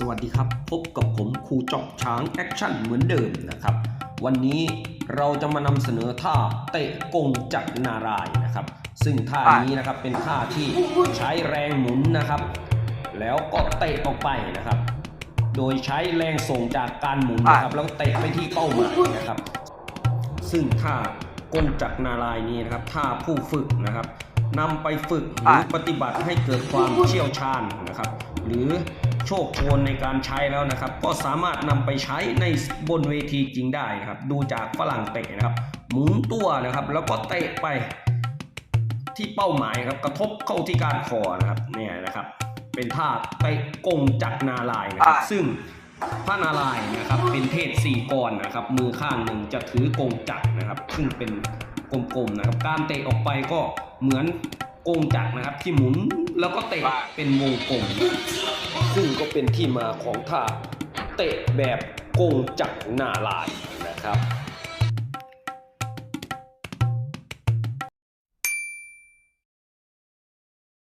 สวัสดีครับพบกับผมครูจอบช้างแอคชั่นเหมือนเดิมนะครับ วันนี้เราจะมานำเสนอท่าเตะกงจักรนารายนะครับ ซึ่งท่านี้นะครับเป็นท่าที่ใช้แรงหมุนนะครับ แล้วก็เตะออกไปนะครับ โดยใช้แรงส่งจากการหมุนนะครับแล้วเตะไปที่เป้าหมายนะครับ ซึ่งท่ากงจักรนารายนี้นะครับท่าผู้ฝึกนะครับนำไปฝึกหรือปฏิบัติให้เกิดความเชี่ยวชาญนะครับ หรือ โชคโชนในการใช้แล้วนะครับ ก็สามารถนำไปใช้ในบนเวทีจริงได้นะครับ ดูจากฝรั่งเตะนะครับหมุนตัวนะครับ แล้วก็เตะไปที่เป้าหมายครับกระทบเข้าที่การคอนะครับเนี่ยนะครับ เป็นท่าเตะกงจักรนาลายณ์นะครับ ซึ่งพระนารายณ์นะครับเป็นเทพสี่กรนะครับ มือข้างหนึ่งจะถือกงจักรนะครับ ซึ่งเป็นกลมๆนะครับ การเตะออกไปก็เหมือนกงจักรนะครับ ที่หมุนแล้วก็เตะเป็นวงกลม ซึ่งก็เป็นที่มาของท่าเตะแบบกงจักรนาลายนะครับ